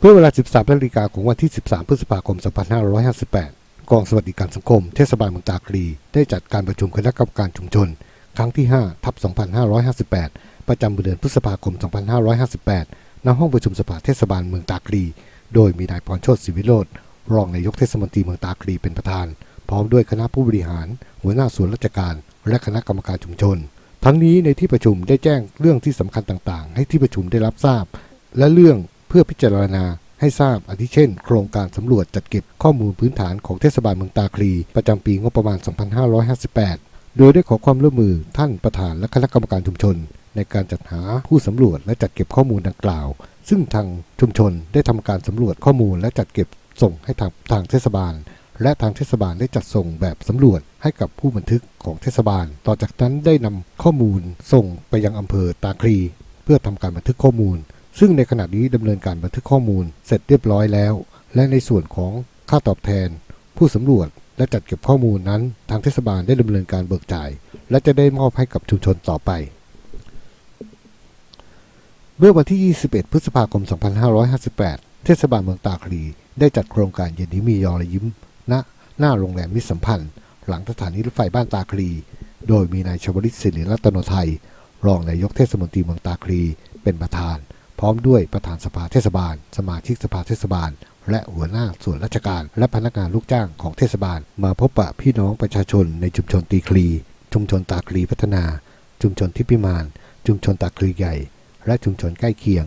เมื่อเวลา 13นาฬิกาของวันที่ 13 พฤษภาคม 2558 กองสวัสดิการสังคม เทศบาลเมืองตาคลีได้จัดการประชุมคณะกรรมการชุมชน ครั้งที่ 5 ทับ 2558 ประจำเดือนพฤษภาคม 2558 ณ ห้องประชุมสภาเทศบาลเมืองตาคลีโดยมีนายพรโชติศิวิโรธรองนายกเทศมนตรีเมืองตาคลีเป็นประธาน พร้อมด้วยคณะผู้บริหาร หัวหน้าส่วนราชการ และคณะกรรมการชุมชน ทั้งนี้ในที่ประชุมได้แจ้งเรื่องที่สำคัญต่างๆ ให้ที่ประชุมได้รับทราบ และเรื่อง เพื่อพิจารณาให้ทราบอาทิเช่น โครงการสำรวจจัดเก็บข้อมูลพื้นฐานของเทศบาลเมืองตาคลี ประจำปีงบประมาณ 2558 โดยได้ขอความร่วมมือท่านประธานและคณะกรรมการชุมชน ในการจัดหาผู้สำรวจและจัดเก็บข้อมูลดังกล่าว ซึ่งทางชุมชนได้ทำการสำรวจข้อมูลและจัดเก็บส่งให้ทางทางเทศบาล และทางเทศบาลได้จัดส่งแบบสำรวจให้กับผู้บันทึกของเทศบาล ต่อจากนั้นได้นำข้อมูลส่งไปยังอำเภอตาคลี เพื่อทำการบันทึกข้อมูล ซึ่งในขณะนี้ดำเนินการบันทึกข้อมูลเสร็จเรียบร้อยแล้ว และในส่วนของค่าตอบแทน ผู้สำรวจและจัดเก็บข้อมูลนั้น ทางเทศบาลได้ดำเนินการเบิกจ่าย และจะได้มอบให้กับชุมชนต่อไป เมื่อวันที่ 21 พฤษภาคม 2558 เทศบาลเมืองตาคลี ได้จัดโครงการเย็นนี้มียอรยิ้มณหน้าโรงแรมมิสัมพันธ์ หลังสถานีรถไฟบ้านตาคลี โดยมีนายชวลิตศิริรัตนไทย รองนายกเทศมนตรีเมืองตาคลี เป็นประธาน พร้อมด้วยประธานสภาเทศบาล สมาชิกสภาเทศบาล และหัวหน้าส่วนราชการ และพนักงานลูกจ้างของเทศบาล มาพบปะพี่น้องประชาชนในชุมชนตีคลี ชุมชนตาคลีพัฒนา ชุมชนทิพิมาน ชุมชนตาคลีใหญ่ และชุมชนใกล้เคียง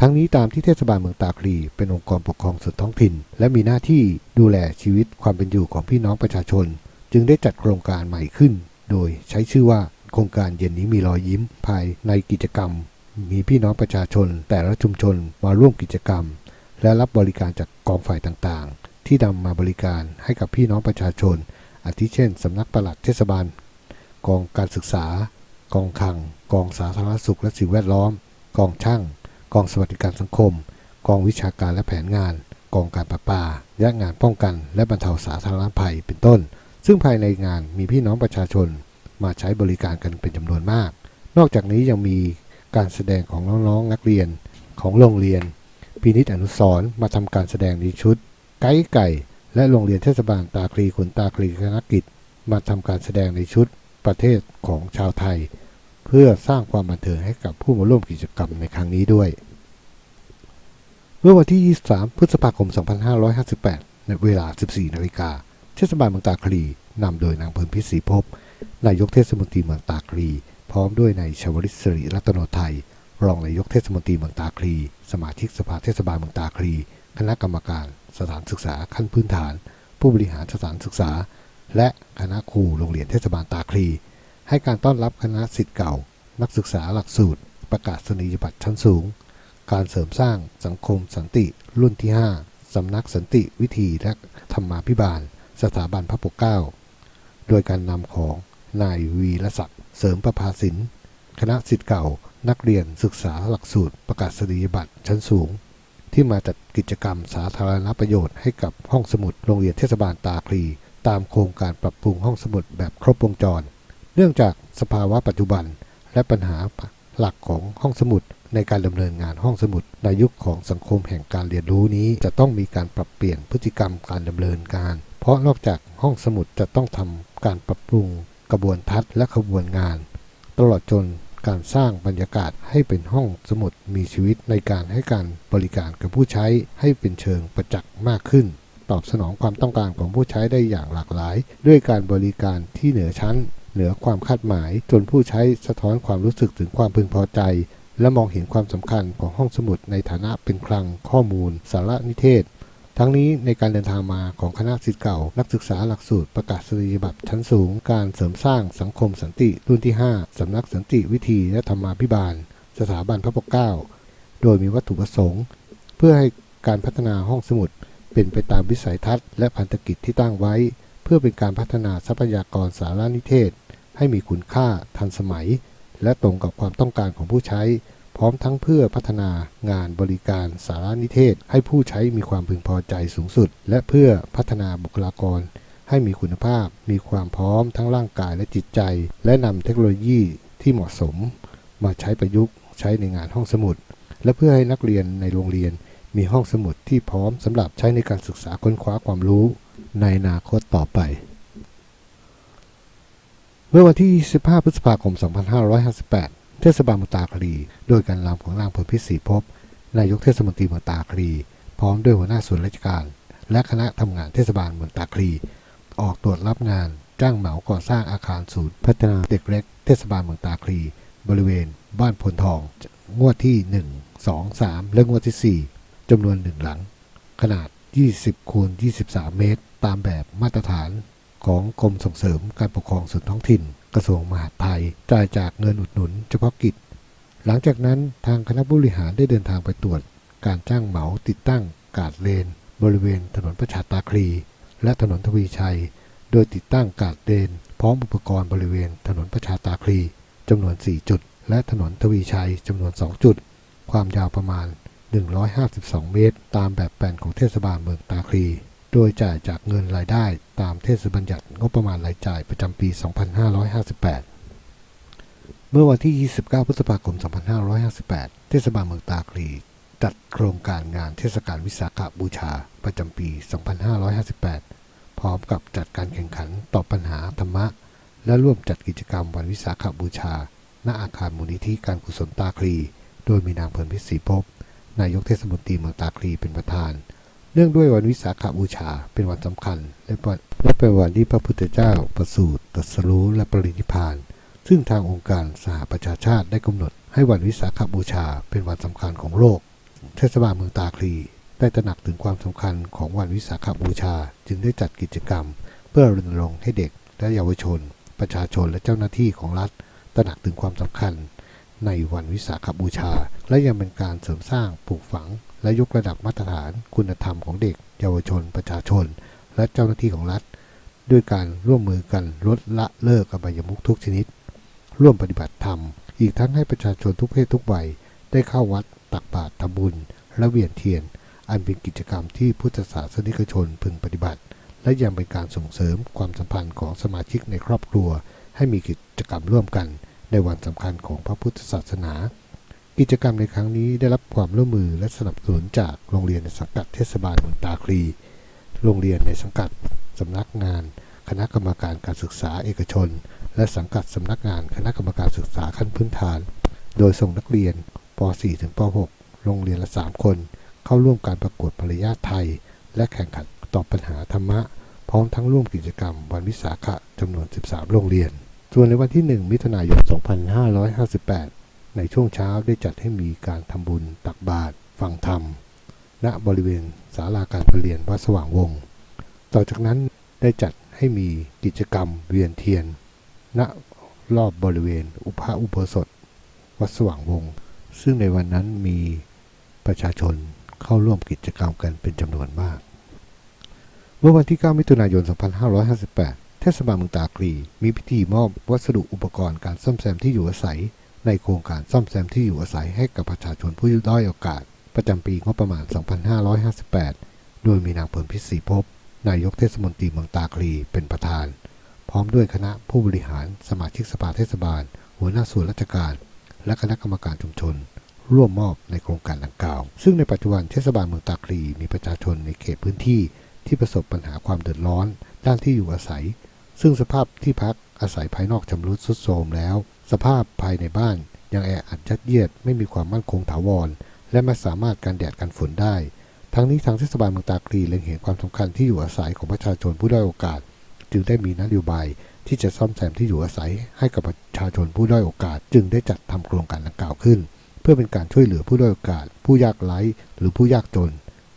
ทั้งนี้ตามที่เทศบาลเมืองตาคลีเป็นองค์กรปกครองส่วนท้องถิ่น และมีหน้าที่ดูแลชีวิตความเป็นอยู่ของพี่น้องประชาชน จึงได้จัดโครงการใหม่ขึ้น โดยใช้ชื่อว่าโครงการเย็นนี้มีรอยยิ้มภายในกิจกรรม มีพี่น้องประชาชน แต่ละชุมชนมาร่วมกิจกรรม และรับบริการจากกองฝ่ายต่างๆ ที่นำมาบริการให้กับพี่น้องประชาชน อาทิเช่นสำนักปลัดเทศบาล กองการศึกษา กองคัง กองสาธารณสุขและสิ่งแวดล้อม กองช่าง กองสวัสดิการสังคม กองวิชาการและแผนงาน กองการประปาและงานป้องกัน และบรรเทาสาธารณภัยเป็นต้น ซึ่งภายในงานมีพี่น้องประชาชนมาใช้บริการกันเป็นจำนวนมาก นอกจากนี้ยังมี การแสดงของน้องๆนักเรียนของโรงเรียนพินิจอนุสร์มาทำการแสดงในชุด ไก่ไก่ และโรงเรียนเทศบาลตาคลีขนตาคลีคณะกิจ มาทำการแสดงในชุดประเทศของชาวไทย เพื่อสร้างความบันเทิงให้กับผู้มาร่วมกิจกรรมในครั้งนี้ด้วย เมื่อวันที่ 23 พฤษภาคม 2558 ในเวลา 14 นาฬิกาเทศบาลเมืองตาคลีนำโดยนางเพิ่มพิศรีภพนายกเทศมนตรีเมืองตาคลี พร้อมด้วยนายชวลิตสิริรัตโนไทย รองนายกเทศมนตรีเมืองตาคลี สมาชิกสภาเทศบาลเมืองตาคลี คณะกรรมการ สถานศึกษาขั้นพื้นฐาน ผู้บริหารสถานศึกษา และคณะครูโรงเรียนเทศบาลตาคลี ให้การต้อนรับคณะสิทธิ์เก่า นักศึกษาหลักสูตร ประกาศนียบัตรชั้นสูง การเสริมสร้างสังคมสันติ รุ่นที่ 5 สำนักสันติวิธีและธรรมาภิบาล สถาบันพระปกเกล้าโดยการนำของนายวีรศักดิ์ เสริมประภาสินคณะสิทธิ์เก่านักเรียนศึกษาหลักสูตรประกาศนียบัตรชั้นสูง ที่มาจัดกิจกรรมสาธารณประโยชน์ให้กับห้องสมุดโรงเรียนเทศบาลตาคลี ตามโครงการปรับปรุงห้องสมุดแบบครบวงจร เนื่องจากสภาวะปัจจุบันและปัญหาหลักของห้องสมุดในการดำเนินงานห้องสมุดในยุคของสังคมแห่งการเรียนรู้นี้ จะต้องมีการปรับเปลี่ยนพฤติกรรมการดำเนินการ เพราะนอกจากห้องสมุดจะต้องทำการปรับปรุง กระบวนทัศน์และขบวนงาน ตลอดจนการสร้างบรรยากาศให้เป็นห้องสมุดมีชีวิตในการให้การบริการกับผู้ใช้ให้เป็นเชิงประจักษ์มากขึ้น ตอบสนองความต้องการของผู้ใช้ได้อย่างหลากหลาย ด้วยการบริการที่เหนือชั้น เหนือความคาดหมาย จนผู้ใช้สะท้อนความรู้สึกถึงความพึงพอใจ และมองเห็นความสำคัญของห้องสมุดในฐานะเป็นคลังข้อมูล สารนิเทศ ทั้งนี้ในการเดินทางมาของคณะศิษย์เก่า นักศึกษาหลักสูตรประกาศนียบัตรชั้นสูง การเสริมสร้างสังคมสันติรุ่นที่ 5 สำนักสันติวิธีและธรรมาภิบาล สถาบันพระปกเกล้า โดยมีวัตถุประสงค์ เพื่อให้การพัฒนาห้องสมุดเป็นไปตามวิสัยทัศน์และพันธกิจที่ตั้งไว้ เพื่อเป็นการพัฒนาทรัพยากรสารนิเทศ ให้มีคุณค่าทันสมัย และตรงกับความต้องการของผู้ใช้ ร้อมทั้งเพื่อพัฒนางานบริการสารนิเทศ ให้ผู้ใช้มีความพึงพอใจสูงสุด และเพื่อพัฒนาบุคลากร ให้มีคุณภาพ มีความพร้อมทั้งร่างกายและจิตใจ และนำเทคโนโลยีที่เหมาะสม มาใช้ประยุกต์ใช้ในงานห้องสมุด และเพื่อให้นักเรียนในโรงเรียนมีห้องสมุดที่พร้อมสำหรับใช้ในการศึกษาค้นคว้าความรู้ในอนาคตต่อไป เมื่อวันที่25พฤษภาคม 2558 เทศบาลเมืองตาคลีโดยการนำของนางผลพิศรีภพนายกเทศมนตรีเมืองตาคลีพร้อมด้วยหัวหน้าส่วนราชการ และคณะทำงานเทศบาลเมืองตาคลีออกตรวจรับงานจ้างเหมาก่อสร้างอาคารศูนย์พัฒนาเด็กเล็ก เทศบาลเมืองตาคลีบริเวณ บ้านพลทอง งวดที่ 1 2 3 และงวดที่ 4จำนวนหนึ่งหลัง ขนาด 20คูณ23 เมตร ตามแบบมาตรฐานของกรมส่งเสริมการปกครองส่วนท้องถิ่น กระทรวงมหาดไทยจ่ายจากเงินอุดหนุนเฉพาะกิจ หลังจากนั้นทางคณะผู้บริหารได้เดินทางไปตรวจ การจ้างเหมาติดตั้งกาดเลน บริเวณถนนประชาตาคลี และถนนทวีชัย โดยติดตั้งกาดเลน พร้อมอุปกรณ์บริเวณถนนประชาตาคลีจำนวน 4 จุด และถนนทวีชัยจำนวน 2 จุด ความยาวประมาณ 152 เมตร ตามแบบแปลนของเทศบาลเมืองตาคลี โดยจ่ายจากเงินรายได้ตามเทศบัญญัติงบประมาณรายจ่ายประจำปี 2558 เมื่อวันที่ 29 พฤษภาคม 2558 เทศบาลเมืองตาคลีจัดโครงการงานเทศกาลวิสาขบูชาประจำปี 2558 พร้อมกับจัดการแข่งขันตอบปัญหาธรรมะ และร่วมจัดกิจกรรมวันวิสาขบูชา ณ อาคารมูลนิธิการกุศลตาคลี โดยมีนางเพลินพิศรีภพนายกเทศมนตรีเมืองตาคลีเป็นประธาน เนื่องด้วยวันวิสาขบูชาเป็นวันสำคัญ และวันและเป็นวันที่พระพุทธเจ้าประสูติตรัสรู้และปรินิพาน ซึ่งทางองค์การสหประชาชาติได้กำหนด ให้วันวิสาขบูชาเป็นวันสำคัญของโลก เทศบาลเมืองตาคลีได้ตระหนักถึงความสำคัญของวันวิสาขบูชา จึงได้จัดกิจกรรม เพื่อรณรงค์ให้เด็กและเยาวชน ประชาชนและเจ้าหน้าที่ของรัฐ ตระหนักถึงความสำคัญ ในวันวิสาขบูชา และยังเป็นการเสริมสร้างปลูกฝัง และยกระดับมาตรฐานคุณธรรมของเด็ก เยาวชน ประชาชน และเจ้าหน้าที่ของรัฐ ด้วยการร่วมมือกันลดละเลิกอบายมุขทุกชนิด ร่วมปฏิบัติธรรม อีกทั้งให้ประชาชนทุกเพศทุกวัยได้เข้าวัดตักบาตรทำบุญ และเวียนเทียน อันเป็นกิจกรรมที่พุทธศาสนิกชนพึงปฏิบัติ และยังเป็นการส่งเสริมความสัมพันธ์ของสมาชิกในครอบครัว ให้มีกิจกรรมร่วมกัน ในวันสำคัญของพระพุทธศาสนา กิจกรรมในครั้งนี้ได้รับความร่วมมือและสนับสนุนจากโรงเรียนในสังกัดเทศบาลเมืองตาคลี โรงเรียนในสังกัดสำนักงาน คณะกรรมการการศึกษาเอกชน และสังกัดสำนักงานคณะกรรมการศึกษาขั้นพื้นฐาน โดยส่งนักเรียนป .4 ถึงป .6 โรงเรียนละ 3 คน เข้าร่วมการประกวดปริญญาไทย และแข่งขันตอบปัญหาธรรมะ พร้อมทั้งร่วมกิจกรรมวันวิสาขะจำนวน 13 โรงเรียน ส่วนในวันที่ 1 มิถุนายน 2558 ในช่วงเช้าได้จัดให้มีการทำบุญตักบาตรฟังธรรม ณบริเวณศาลาการประเรียนวัดสว่างวงศ์ต่อจากนั้นได้จัดให้มีกิจกรรมเวียนเทียน ณรอบบริเวณอุปาอุโบสถ วัดสว่างวงศ์ซึ่งในวันนั้นมีประชาชนเข้าร่วมกิจกรรมกันเป็นจำนวนมาก เมื่อวันที่ 9 มิถุนายน 2558 เทศบาลเมืองตาคลีมีพิธีมอบวัสดุอุปกรณ์การซ่อมแซมที่อยู่อาศัย ในโครงการซ่อมแซมที่อยู่อาศัยให้กับประชาชนผู้ด้อยโอกาส ประจำปีงบประมาณ 2558 โดยมีนางเพลินพิศรีภพนายกเทศมนตรีเมืองตาคลีเป็นประธาน พร้อมด้วยคณะผู้บริหารสมาชิกสภาเทศบาล หัวหน้าส่วนราชการ และคณะกรรมการชุมชน ร่วมมอบในโครงการดังกล่าว ซึ่งในปัจจุบันเทศบาลเมืองตาคลีมีประชาชนในเขตพื้นที่ที่ประสบปัญหาความเดือดร้อน ด้านที่อยู่อาศัย ซึ่งสภาพที่พักอาศัยภายนอกชำรุดทรุดโทรมแล้ว สภาพภายในบ้านยังแออัดยัดเยียดไม่มีความมั่นคงถาวร และไม่สามารถกันแดดกันฝนได้ ทั้งนี้ทางเทศบาลเมืองตาคลีเล็งเห็นความสำคัญที่อยู่อาศัยของประชาชนผู้ด้อยโอกาส จึงได้มีนโยบายที่จะซ่อมแซมที่อยู่อาศัยให้กับประชาชนผู้ด้อยโอกาส จึงได้จัดทำโครงการดังกล่าวขึ้น เพื่อเป็นการช่วยเหลือผู้ด้อยโอกาส ผู้ยากไร้หรือผู้ยากจน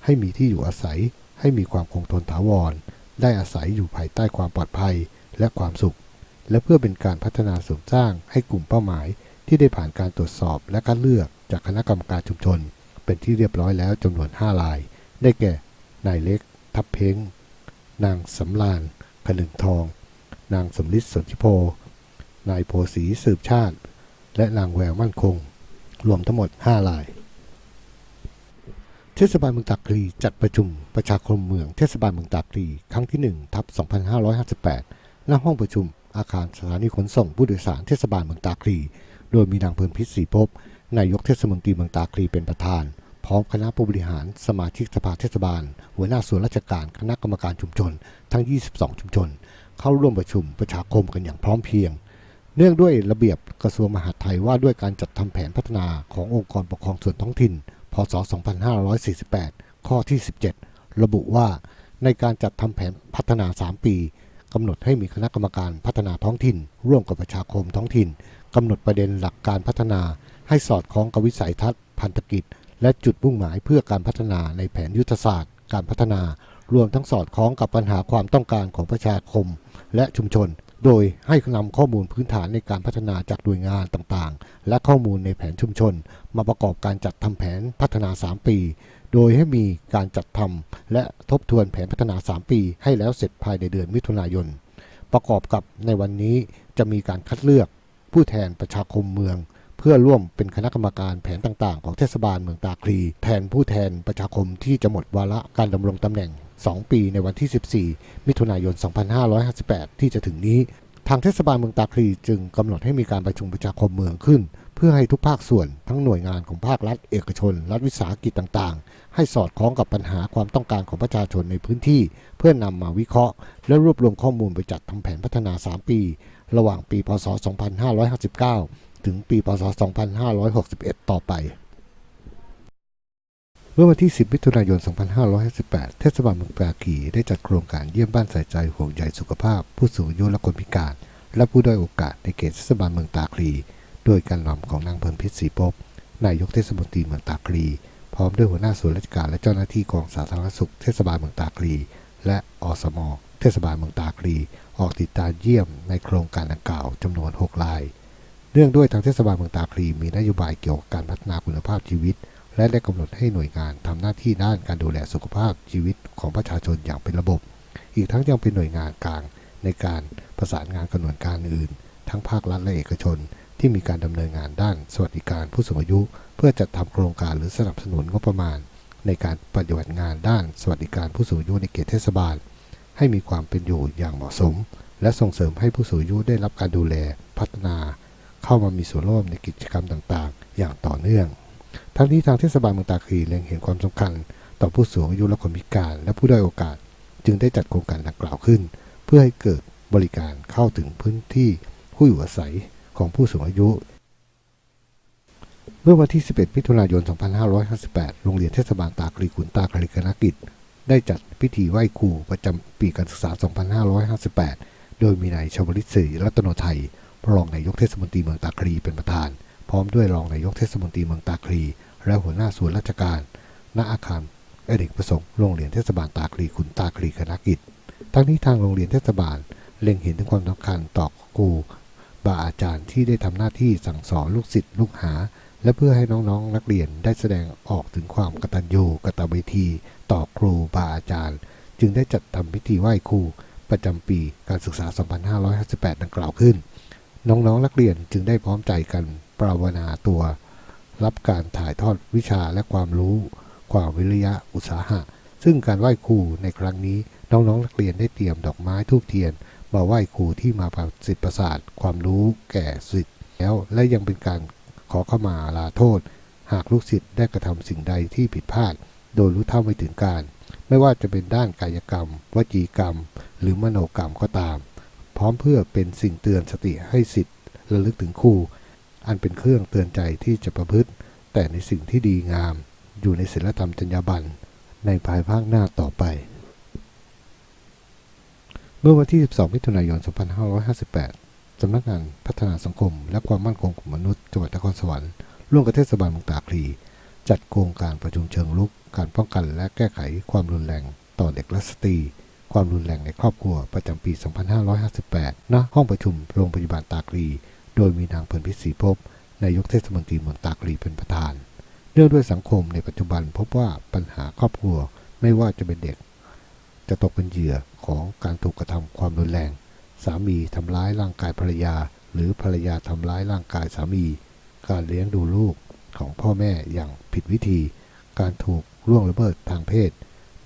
ให้มีที่อยู่อาศัย ให้มีความคงทนถาวร ได้อาศัยอยู่ภายใต้ความปลอดภัย และความสุข และเพื่อเป็นการพัฒนาเสริมสร้างให้กลุ่มเป้าหมาย ที่ได้ผ่านการตรวจสอบและคัดเลือกจากคณะกรรมการชุมชน เป็นที่เรียบร้อยแล้วจำนวน 5 ราย ได้แก่ นายเล็ก ทับเพ้ง นางสำรานขนึงทอง นางสมฤทธิ์สนธิโพ นายโพสีสืบชาติ และนางแววมั่นคง รวมทั้งหมด 5 ราย เทศบาลเมืองตากรีจัดประชุมประชาคมเมืองเทศบาลเมืองตากรีครั้งที่1ทับ2558ณห้องประชุม อาคารสถานีขนส่งผู้โดยสารเทศบาลเมืองตากรีโดยมีนางเพลินพิษศรีภพนายกเทศมนตรีเมืองตากรีเป็นประธานพพร้อมคณะผู้บริหาร สมาชิกสภาเทศบาล หัวหน้าส่วนราชการคณะกรรมการชุมชน ทั้ง 22 ชุมชน เข้าร่วมประชุมประชาคมกันอย่างพร้อมเพรียง เนื่องด้วยระเบียบกระทรวงมหาดไทยว่าด้วยการจัดทำแผนพัฒนาขององค์กรปกครองส่วนท้องถิ่น พศ 2548 ข้อที่ 17 ระบุว่าในการจัดทำแผนพัฒนา 3 ปี กำหนดให้มีคณะกรรมการพัฒนาท้องถิ่น ร่วมกับประชาคมท้องถิ่นกำหนดประเด็นหลักการพัฒนา ให้สอดคล้องกับวิสัยทัศน์พันธกิจ และจุดมุ่งหมายเพื่อการพัฒนาในแผนยุทธศาสตร์ การพัฒนารวมทั้งสอดคล้องกับปัญหาความต้องการของประชาคม และชุมชน โดยให้นำข้อมูลพื้นฐานในการพัฒนาจากหน่วยงานต่างๆ และข้อมูลในแผนชุมชน มาประกอบการจัดทำแผนพัฒนา 3 ปี โดยให้มีการจัดทำและทบทวนแผนพัฒนา 3 ปี ให้แล้วเสร็จภายในเดือนมิถุนายน ประกอบกับในวันนี้จะมีการคัดเลือก ผู้แทนประชาคมเมือง เพื่อร่วมเป็นคณะกรรมการแผนต่างๆ ของเทศบาลเมืองตาคลี แทนผู้แทนประชาคมที่จะหมดวาระการดำรงตำแหน่ง 2 ปีในวันที่ 14 มิถุนายน 2558 ที่จะถึงนี้ ทางเทศบาลเมืองตาคลีจึงกำหนดให้มีการประชุมประชาคมเมืองขึ้น เพื่อให้ทุกภาคส่วนทั้งหน่วยงานของภาครัฐ เอกชน รัฐวิสาหกิจต่างๆ ให้สอดคล้องกับปัญหาความต้องการของประชาชนในพื้นที่ เพื่อนำมาวิเคราะห์ และรวบรวมข้อมูลไปจัดทำแผนพัฒนา 3 ปี ระหว่างปี พศ 2559 ถึงปี พศ 2561 ต่อไป เมื่อวันที่ 10 มิถุนายน 2558 เทศบาลเมืองปรากีได้จัดโครงการเยี่ยมบ้านใส่ใจห่วงใยสุขภาพ ผู้สูงอายุและคนพิการ และผู้ด้อยโอกาสในเขตเทศบาลเมืองตาคลี โดยการนำของนางเพิ่มพิษศรีภพนายกเทศมนตรีเมืองตาคลี พร้อมด้วยหัวหน้าส่วนราชการและเจ้าหน้าที่กองสาธารณสุขเทศบาลเมืองตาคลี และอสม เทศบาลเมืองตาคลี ออกติดตามเยี่ยมในโครงการดังกล่าวจำนวน 6 ราย เนื่องด้วยทางเทศบาลเมืองตาคลีมีนโยบายเกี่ยวกับการพัฒนาคุณภาพชีวิต และได้กำหนดให้หน่วยงานทำหน้าที่ด้านการดูแลสุขภาพชีวิตของประชาชนอย่างเป็นระบบ อีกทั้งยังเป็นหน่วยงานกลางในการประสานงานกับหน่วยงานอื่น ทั้งภาครัฐและเอกชน ที่มีการดำเนินงานด้านสวัสดิการผู้สูงอายุ เพื่อจัดทำโครงการหรือสนับสนุนงบประมาณ ในการปฏิบัติงานด้านสวัสดิการผู้สูงอายุในเขตเทศบาล ให้มีความเป็นอยู่อย่างเหมาะสม และส่งเสริมให้ผู้สูงอายุได้รับการดูแลพัฒนา เข้ามามีส่วนร่วมในกิจกรรมต่างๆ อย่างต่อเนื่อง ทั้งนี้ทางเทศบาลเมืองตาคลีเล็งเห็นความสำคัญ ต่อผู้สูงอายุและคนพิการ และผู้ด้อยโอกาส จึงได้จัดโครงการดังกล่าวขึ้น เพื่อให้เกิดบริการเข้าถึงพื้นที่ผู้อยู่อาศัยของผู้สูงอายุ เมื่อวันที่ 11 มิถุนายน 2558 โรงเรียนเทศบาลตาคลีขุนตาคลีคณกิจ ได้จัดพิธีไหว้ครูประจำปีการศึกษา 2558 โดยมีนายชวลิตศรีรัตนไทยรองนายกเทศมนตรีเมืองตาคลีเป็นประธาน ร้อมด้วยรองนายกเทศมนตรีเมืองตาคลี และหัวหน้าส่วนราชการ ณอาคารอเนกประสงค์โรงเรียนเทศบาลตาคลีขุนตาคลีคณะกิจ ทั้งนี้ทางโรงเรียนเทศบาลเล็งเห็นถึงความสำคัญต่อครูบาอาจารย์ที่ได้ทำหน้าที่สั่งสอนลูกศิษย์ลูกหา และเพื่อให้น้องๆ นักเรียนได้แสดงออกถึงความกตัญญูกตเวที ต่อครูบาอาจารย์ จึงได้จัดทำพิธีไหว้ครูประจำปีการศึกษา 2558 ดังกล่าวขึ้น น้องๆ นักเรียนจึงได้พร้อมใจกัน ปราวนาตัว รับการถ่ายทอดวิชาและความรู้ ความวิริยะอุตสาหะ ซึ่งการไหว้ครูในครั้งนี้น้องๆนักเรียนได้เตรียมดอกไม้ทูบเทียน มาไหว้ครูที่มาประสิทธิ์ประสาทความรู้แก่ศิษย์แล้วและยังเป็นการขอเข้ามาลาโทษ หากลูกศิษย์ได้กระทำสิ่งใดที่ผิดพลาด โดยรู้เท่าไม่ถึงการ ไม่ว่าจะเป็นด้านกายกรรม วจีกรรม หรือมโนกรรมก็ตาม พร้อมเพื่อเป็นสิ่งเตือนสติให้สิทธิ์ระลึกถึงครู อันเป็นเครื่องเตือนใจที่จะประพฤติ แต่ในสิ่งที่ดีงาม อยู่ในศีลธรรมจรรยาบรรณในภายภาคหน้าต่อไป เมื่อวันที่ 12 มิถุนายน 2558 สำนักงานพัฒนาสังคม และความมั่นคงของมนุษย์จังหวัดนครสวรรค์ร่วมกับเทศบาลเมืองตาคลี จัดโครงการประชุมเชิงลุก การป้องกันและแก้ไขความรุนแรงต่อเด็กและสตรีความรุนแรงในครอบครัวประจำปี 2558 ณ ห้องประชุมโรงพยาบาลตาคลี โดยมีนางเพลินพิศรีภพนายกเทศมนตรีเมืองตาคลีเป็นประธาน เนื่องด้วยสังคมในปัจจุบันพบว่าปัญหาครอบครัวไม่ว่าจะเป็นเด็ก จะตกเป็นเหยื่อของการถูกกระทำความรุนแรง สามีทำร้ายร่างกายภรรยา หรือภรรยาทำร้ายร่างกายสามี การเลี้ยงดูลูกของพ่อแม่อย่างผิดวิธี การถูกล่วงละเมิดทางเพศ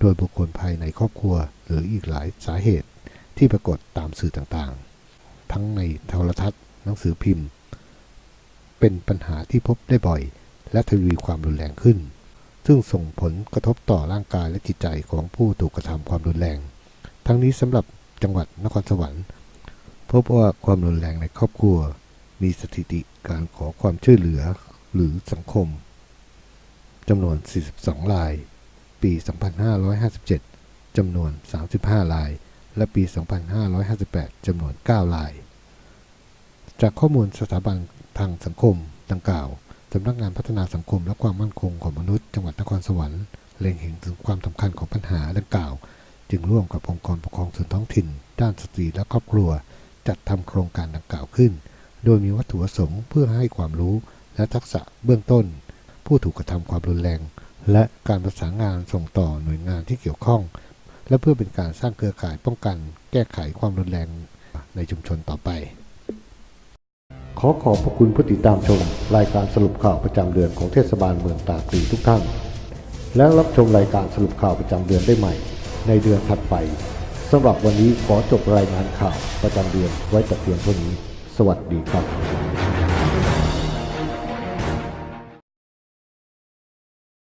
โดยบุคคลภายในครอบครัว หรืออีกหลายสาเหตุที่ปรากฏตามสื่อต่างๆ ทั้งในโทรทัศน์ หนังสือพิมพ์ เป็นปัญหาที่พบได้บ่อย และทวีความรุนแรงขึ้น ซึ่งส่งผลกระทบต่อร่างกายและจิตใจของผู้ถูกกระทำความรุนแรง ทั้งนี้สำหรับจังหวัดนครสวรรค์ พบว่าความรุนแรงในครอบครัว มีสถิติการขอความช่วยเหลือหรือสังคมจำนวน 42 ราย ปี 2557 จำนวน 35 ราย และปี 2558 จำนวน 9 ราย จากข้อมูลสถาบันทางสังคมดังกล่าวสำนักงานพัฒนาสังคมและความมั่นคงของมนุษย์จังหวัดนครสวรรค์เล็งเห็นถึงความสำคัญของปัญหาดังกล่าว จึงร่วมกับองค์กรปกครองส่วนท้องถิ่น ด้านสตรีและครอบครัว จัดทำโครงการดังกล่าวขึ้น โดยมีวัตถุประสงค์เพื่อให้ความรู้และทักษะเบื้องต้น ผู้ถูกกระทำความรุนแรง และการประสานงานส่งต่อหน่วยงานที่เกี่ยวข้อง และเพื่อเป็นการสร้างเครือข่ายป้องกัน แก้ไขความรุนแรงในชุมชนต่อไป ขอขอบพระคุณผู้ติดตามชม รายการสรุปข่าวประจำเดือนของเทศบาลเมืองตากลีทุกท่าน และรับชมรายการสรุปข่าวประจำเดือนได้ใหม่ ในเดือนถัดไปสำหรับวันนี้ขอจบรายงานข่าวประจำเดือนไว้แต่เพียงเท่านี้ สวัสดีครับ